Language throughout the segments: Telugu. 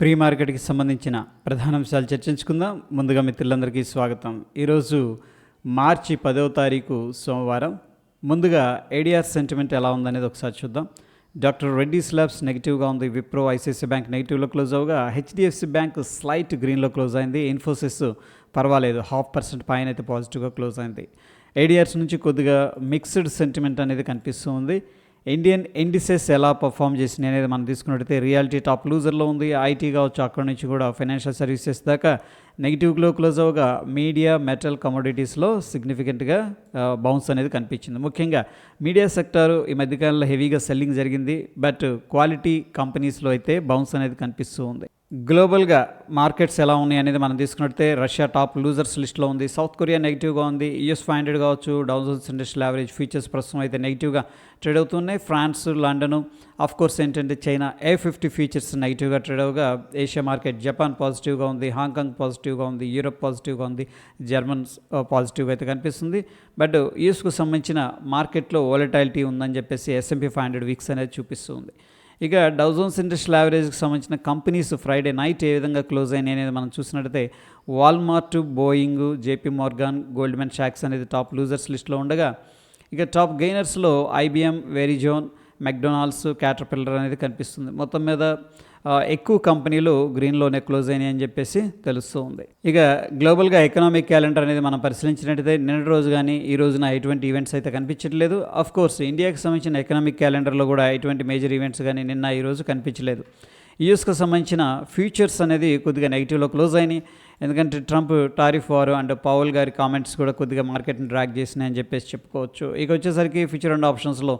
ప్రీ మార్కెట్కి సంబంధించిన ప్రధాన అంశాలు చర్చించుకుందాం. ముందుగా మిత్రులందరికీ స్వాగతం. ఈరోజు మార్చి పదవ తారీఖు సోమవారం. ముందుగా ఏడిఆర్ సెంటిమెంట్ ఎలా ఉందనేది ఒకసారి చూద్దాం. డాక్టర్ రెడ్డి స్లాబ్స్ నెగిటివ్గా ఉంది. విప్రో ఐసిఐసి బ్యాంక్ నెగిటివ్లో క్లోజ్ అవగా హెచ్డిఎఫ్సి బ్యాంక్ స్లైట్ గ్రీన్లో క్లోజ్ అయింది. ఇన్ఫోసిస్ పర్వాలేదు. హాఫ్ పర్సెంట్ పైన అయితే పాజిటివ్గా క్లోజ్ అయింది. ఏడిఆర్స్ నుంచి కొద్దిగా మిక్స్డ్ సెంటిమెంట్ అనేది కనిపిస్తూ ఉంది. ఇండియన్ ఇండిసెస్ ఎలా పర్ఫామ్ చేసినాయి అనేది మనం తీసుకున్నట్టయితే రియాలిటీ టాప్ లూజర్లో ఉంది. ఐటీ కావచ్చు అక్కడ నుంచి కూడా ఫైనాన్షియల్ సర్వీసెస్ దాకా నెగిటివ్లో క్లోజ్ అవగా మీడియా మెటల్ కమోడిటీస్లో సిగ్నిఫికెంట్గా బౌన్స్ అనేది కనిపించింది. ముఖ్యంగా మీడియా సెక్టార్ ఈ మధ్యకాలంలో హెవీగా సెల్లింగ్ జరిగింది. బట్ క్వాలిటీ కంపెనీస్లో అయితే బౌన్స్ అనేది కనిపిస్తూ ఉంది. గ్లోబల్గా మార్కెట్స్ ఎలా ఉన్నాయి అనేది మనం తీసుకున్నట్టే రష్యా టాప్ లూజర్స్ లిస్ట్లో ఉంది. సౌత్ కొరియా నెగిటివ్గా ఉంది. యూఎస్ ఫైవ్ హండ్రెడ్ కావచ్చు. డౌజన్స్ ఇండస్ట్రియల్ యావరేజ్ ఫ్యూచర్స్ ప్రస్తుతం అయితే నెగిటివ్గా ట్రేడ్ అవుతున్నాయి. ఫ్రాన్స్ లండన్ ఆఫ్ కోర్స్ ఏంటంటే చైనా ఏ ఫిఫ్టీ ఫ్యూచర్స్ నెగిటివ్గా ట్రేడ్ అవగా ఏషియా మార్కెట్ జపాన్ పాజిటివ్గా ఉంది హాంకాంగ్ పాజిటివ్గా ఉంది యూరప్ పాజిటివ్గా ఉంది జర్మన్ పాజిటివ్గా అయితే కనిపిస్తుంది. బట్ యూఎస్కు సంబంధించిన మార్కెట్లో వాలటాలిటీ ఉందని చెప్పేసి ఎస్ఎంపీ ఫైవ్ హండ్రెడ్ వీక్స్ అనేది చూపిస్తుంది. ఇక డౌజోన్స్ ఇండస్ట్రియల్ యావరేజ్కి సంబంధించిన కంపెనీస్ ఫ్రైడే నైట్ ఏ విధంగా క్లోజ్ అయినాయి అనేది మనం చూసినట్టయితే Walmart Boeing JP Morgan Goldman shocks అనేది టాప్ లూజర్స్ లిస్ట్లో ఉండగా ఇక టాప్ గెయినర్స్లో ఐబిఎం వెరిజోన్ మెక్డొనాల్డ్స్ క్యాటర్పిల్లర్ అనేది కనిపిస్తుంది. మొత్తం మీద ఎక్కువ కంపెనీలు గ్రీన్లోనే క్లోజ్ అయినాయి అని చెప్పేసి తెలుస్తూ ఉంది. ఇక గ్లోబల్గా ఎకనామిక్ క్యాలెండర్ అనేది మనం పరిశీలించినట్టయితే నిన్నటి రోజు కానీ ఈ రోజున ఎటువంటి ఈవెంట్స్ అయితే కనిపించట్లేదు. అఫ్ కోర్స్ ఇండియాకి సంబంధించిన ఎకనామిక్ క్యాలెండర్లో కూడా ఎటువంటి మేజర్ ఈవెంట్స్ కానీ నిన్న ఈ రోజు కనిపించలేదు. యూఎస్కి సంబంధించిన ఫ్యూచర్స్ అనేది కొద్దిగా నెగిటివ్లో క్లోజ్ అయినాయి. ఎందుకంటే ట్రంప్ టారిఫ్ వారు అండ్ పావుల్ గారి కామెంట్స్ కూడా కొద్దిగా మార్కెట్ని డ్రాక్ చేసినాయని చెప్పేసి చెప్పుకోవచ్చు. ఇక వచ్చేసరికి ఫ్యూచర్ అండ్ ఆప్షన్స్లో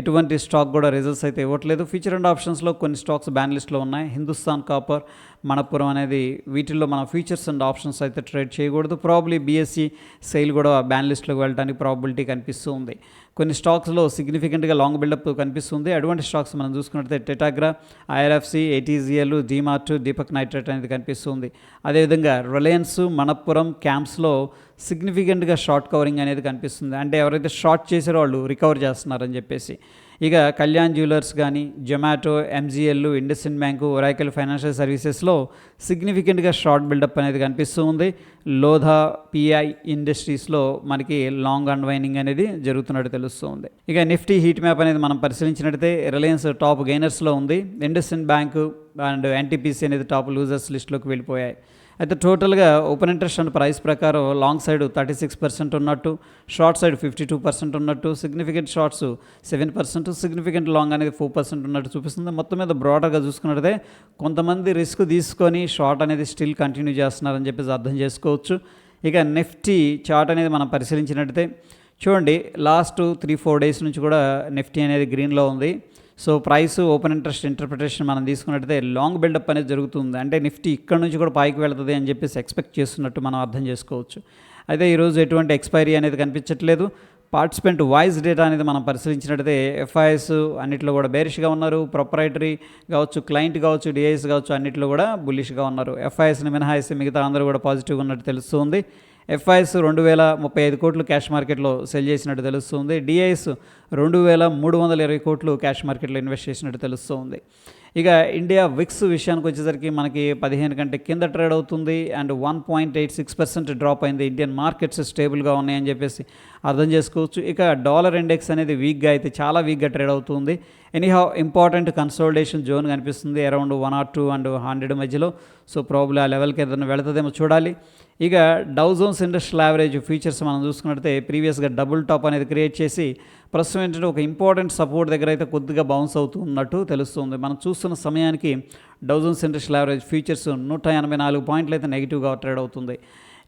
ఎటువంటి స్టాక్ కూడా రిజల్ట్స్ అయితే ఇవ్వట్లేదు. ఫ్యూచర్ అండ్ ఆప్షన్స్లో కొన్ని స్టాక్స్ బ్యాన్ లిస్ట్లో ఉన్నాయి. హిందుస్థాన్ కాపర్ మణపురం అనేది వీటిల్లో మన ఫ్యూచర్స్ అండ్ ఆప్షన్స్ అయితే ట్రేడ్ చేయకూడదు. ప్రాబ్లీ బీఎస్సీ సెయిల్ కూడా బ్యాన్ లిస్ట్లోకి వెళ్ళడానికి ప్రాబిలిటీ కనిపిస్తూ ఉంది. కొన్ని స్టాక్స్లో సిగ్నిఫికెంట్గా లాంగ్ బిల్డప్ కనిపిస్తుంది. అటువంటి స్టాక్స్ మనం చూసుకున్నట్లయితే టెటాగ్రా IRFC ATGL DMart Deepak nitrate అనేది కనిపిస్తుంది. అదేవిధంగా రిలయన్స్ మనప్పురం క్యాంప్స్లో సిగ్నిఫికెంట్గా షార్ట్ కవరింగ్ అనేది కనిపిస్తుంది. అంటే ఎవరైతే షార్ట్ చేసారో వాళ్ళు రికవర్ చేస్తున్నారని చెప్పేసి. ఇక కళ్యాణ్ జ్యువెలర్స్ కానీ Zomato MGL IndusInd bank Oracle financial సర్వీసెస్లో సిగ్నిఫికెంట్గా షార్ట్ బిల్డప్ అనేది కనిపిస్తూ ఉంది లోధా పిఐ ఇండస్ట్రీస్లో మనకి లాంగ్ అన్వైనింగ్ అనేది జరుగుతున్నట్టు తెలుస్తుంది. ఇక నిఫ్టీ హీట్ మ్యాప్ అనేది మనం పరిశీలించినట్టయితే రిలయన్స్ టాప్ గెయినర్స్లో ఉంది. ఇండస్ఇండ్ బ్యాంకు అండ్ ఎన్టీపీసీ అనేది టాప్ లూజర్స్ లిస్ట్లోకి వెళ్ళిపోయాయి. అయితే టోటల్గా ఓపెన్ ఇంట్రెస్ట్ అండ్ ప్రైస్ ప్రకారం long side thirty six percent ఉన్నట్టు short side fifty two percent ఉన్నట్టు significant shorts seven percent significant long అనేది ఫోర్ పర్సెంట్ ఉన్నట్టు చూపిస్తుంది. మొత్తం మీద బ్రాడర్గా చూసుకున్నట్లయితే కొంతమంది రిస్క్ తీసుకొని షార్ట్ అనేది స్టిల్ కంటిన్యూ చేస్తున్నారని చెప్పేసి అర్థం చేసుకోవచ్చు. ఇక నిఫ్టీ చార్ట్ అనేది మనం పరిశీలించినట్టయితే చూడండి లాస్ట్ త్రీ ఫోర్ డేస్ నుంచి కూడా నిఫ్టీ అనేది గ్రీన్లో ఉంది. So price open interest interpretation మనం తీసుకున్నట్టయితే లాంగ్ బిల్డప్ అనేది జరుగుతుంది. అంటే నిఫ్టీ ఇక్కడ నుంచి కూడా పైకి వెళ్తుంది అని చెప్పేసి ఎక్స్పెక్ట్ చేస్తున్నట్టు మనం అర్థం చేసుకోవచ్చు. అయితే ఈరోజు ఎటువంటి ఎక్స్పైరీ అనేది కనిపించట్లేదు. పార్టిసిపెంట్ వాయిస్ డేటా అనేది మనం పరిశీలించినట్టయితే ఎఫ్ఐఎస్ అన్నిట్లో కూడా బేరిష్గా ఉన్నారు. ప్రొపరైటరీ కావచ్చు క్లయింట్ కావచ్చు డిఐఎస్ కావచ్చు అన్నిట్లో కూడా బుల్లిష్గా ఉన్నారు. ఎఫ్ఐఎస్ని మినహాయిస్తే మిగతా అందరూ కూడా పాజిటివ్గా ఉన్నట్టు తెలుస్తుంది. ఎఫ్ఐఎస్ రెండు వేల ముప్పై ఐదు కోట్లు క్యాష్ మార్కెట్లో సెల్ చేసినట్టు తెలుస్తుంది. డిఐఎస్ రెండు వేల మూడు వందల ఇరవై కోట్లు క్యాష్ మార్కెట్లో ఇన్వెస్ట్ చేసినట్టు తెలుస్తుంది. ఇక ఇండియా విక్స్ విషయానికి వచ్చేసరికి మనకి పదిహేను కంటే కింద ట్రేడ్ అవుతుంది. And one point eight six percent drop అయింది. ఇండియన్ మార్కెట్స్ స్టేబుల్గా ఉన్నాయని చెప్పేసి అర్థం చేసుకోవచ్చు. ఇక డాలర్ ఇండెక్స్ అనేది వీక్గా అయితే చాలా వీక్గా ట్రేడ్ అవుతుంది. ఎనీహౌ ఇంపార్టెంట్ కన్సోల్డేషన్ జోన్ కనిపిస్తుంది. Around one or two and hundred మధ్యలో. సో ప్రాబ్లమ్ ఆ లెవెల్కి ఏదైనా వెళుతుందేమో చూడాలి. ఇక డౌజోన్స్ ఇండస్ట్రియల్ యావరేజ్ ఫీచర్స్ మనం చూసుకున్నట్టయితే ప్రీవియస్గా డబుల్ టాప్ అనేది క్రియేట్ చేసి ప్రస్తుతం ఏంటంటే ఒక ఇంపార్టెంట్ సపోర్ట్ దగ్గర అయితే కొద్దిగా బౌన్స్ అవుతున్నట్టు తెలుస్తుంది. మనం చూస్తున్న సమయానికి డౌజన్స్ ఇండస్ట్రియల్ యావరేజ్ ఫీచర్స్ నూట ఎనభై నాలుగు పాయింట్లు అయితే నెగిటివ్గా ట్రేడ్ అవుతుంది.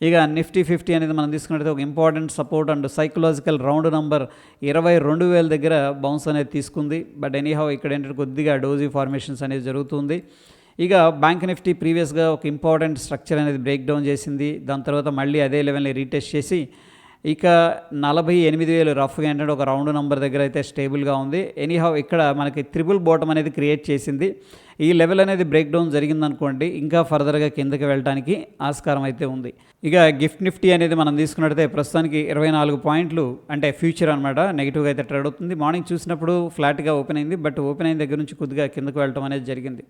ఇక నిఫ్టీ ఫిఫ్టీ అనేది మనం తీసుకున్నట్లయితే ఒక important support and psychological round number ఇరవై రెండు వేల దగ్గర బౌన్స్ అనేది తీసుకుంది. బట్ ఎనీహౌ ఇక్కడ ఏంటంటే కొద్దిగా డోజీ ఫార్మేషన్స్ అనేది జరుగుతుంది. ఇక బ్యాంక్ నిఫ్టీ ప్రీవియస్గా ఒక ఇంపార్టెంట్ స్ట్రక్చర్ అనేది బ్రేక్ డౌన్ చేసింది. దాని తర్వాత మళ్ళీ అదే లెవెల్ని రీటెస్ట్ చేసి ఇక నలభై ఎనిమిది వేలు రఫ్గా ఏంటంటే ఒక రౌండ్ నెంబర్ దగ్గర అయితే స్టేబుల్గా ఉంది. ఎనీహౌ ఇక్కడ మనకి త్రిబుల్ బాటమ్ అనేది క్రియేట్ చేసింది. ఈ లెవెల్ అనేది బ్రేక్ డౌన్ జరిగిందనుకోండి ఇంకా ఫర్దర్గా కిందకి వెళ్ళడానికి ఆస్కారం అయితే ఉంది. ఇక గిఫ్ట్ నిఫ్టీ అనేది మనం తీసుకున్నట్టయితే ప్రస్తుతానికి ఇరవై నాలుగు పాయింట్లు అంటే ఫ్యూచర్ అనమాట నెగిటివ్గా అయితే ట్రేడ్ అవుతుంది. మార్నింగ్ చూసినప్పుడు ఫ్లాట్గా ఓపెన్ అయింది. బట్ ఓపెన్ అయిన దగ్గర నుంచి కొద్దిగా కిందకు వెళ్ళటం అనేది జరిగింది.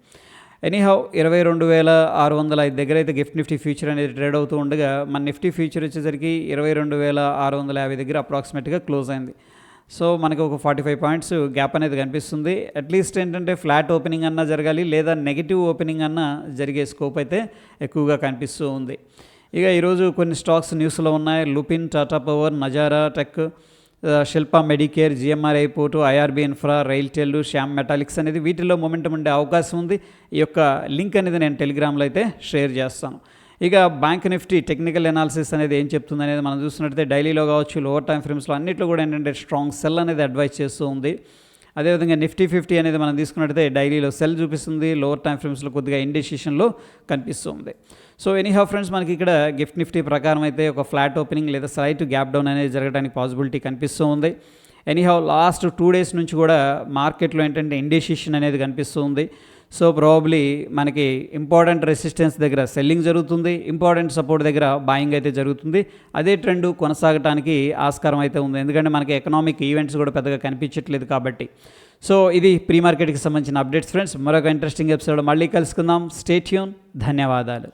ఎనీహౌ ఇరవై రెండు వేల ఆరు వందల ఐదు దగ్గర అయితే గిఫ్ట్ నిఫ్టీ ఫ్యూచర్ అనేది ట్రేడ్ అవుతూ ఉండగా మన నిఫ్టీ ఫ్యూచర్ వచ్చేసరికి ఇరవై రెండు వేల ఆరు వందల యాభై దగ్గర అప్రాక్సిమేట్గా క్లోజ్ అయింది. సో మనకి ఒక ఫార్టీ ఫైవ్ పాయింట్స్ గ్యాప్ అనేది కనిపిస్తుంది. అట్లీస్ట్ ఏంటంటే ఫ్లాట్ ఓపెనింగ్ అన్నా జరగాలి లేదా నెగిటివ్ ఓపెనింగ్ అన్నా జరిగే స్కోప్ అయితే ఎక్కువగా కనిపిస్తూ ఉంది. ఇక ఈరోజు కొన్ని స్టాక్స్ న్యూస్లో ఉన్నాయి. Lupin Tata power Nazara tech Shilpa medicare GMR airport IRB infra RailTel Shyam metalics అనేది వీటిల్లో మొమెంటం ఉండే అవకాశం ఉంది. ఈ యొక్క లింక్ అనేది నేను టెలిగ్రామ్లో అయితే షేర్ చేస్తాను. ఇక బ్యాంక్ నిఫ్టీ టెక్నికల్ ఎనాలిసిస్ అనేది ఏం చెప్తుంది అనేది మనం చూసినట్టయితే డైలీలో కావచ్చు లోవర్ టైం ఫ్రేమ్స్లో అన్నింటిలో కూడా ఏంటంటే స్ట్రాంగ్ సెల్ అనేది అడ్వైస్ చేస్తూ ఉంది. అదేవిధంగా నిఫ్టీ ఫిఫ్టీ అనేది మనం తీసుకున్నట్టయితే డైలీలో సెల్ చూపిస్తుంది లోవర్ టైం ఫ్రేమ్స్లో కొద్దిగా ఇండెసిషన్లో కనిపిస్తుంది. సో ఎనీహా ఫ్రెండ్స్ మనకి ఇక్కడ గిఫ్ట్ నిఫ్టీ ప్రకారం అయితే ఒక ఫ్లాట్ ఓపెనింగ్ లేదా స్లైట్ గ్యాప్ డౌన్ అనేది జరగడానికి పాసిబిలిటీ కనిపిస్తూ ఉంది. ఎనీహౌ లాస్ట్ టూ డేస్ నుంచి కూడా మార్కెట్లో ఏంటంటే ఇండెసిషన్ అనేది కనిపిస్తూ ఉంది. సో ప్రాబ్లీ మనకి ఇంపార్టెంట్ రెసిస్టెన్స్ దగ్గర సెల్లింగ్ జరుగుతుంది ఇంపార్టెంట్ సపోర్ట్ దగ్గర బాయింగ్ అయితే జరుగుతుంది. అదే ట్రెండ్ కొనసాగటానికి ఆస్కారం అయితే ఉంది. ఎందుకంటే మనకి ఎకనామిక్ ఈవెంట్స్ కూడా పెద్దగా కనిపించట్లేదు కాబట్టి. సో ఇది ప్రీ మార్కెట్కి సంబంధించిన అప్డేట్స్ ఫ్రెండ్స్ మరొక ఇంట్రెస్టింగ్ ఎపిసోడ్ మళ్ళీ కలుసుకుందాం. స్టేట్యూన్ ధన్యవాదాలు.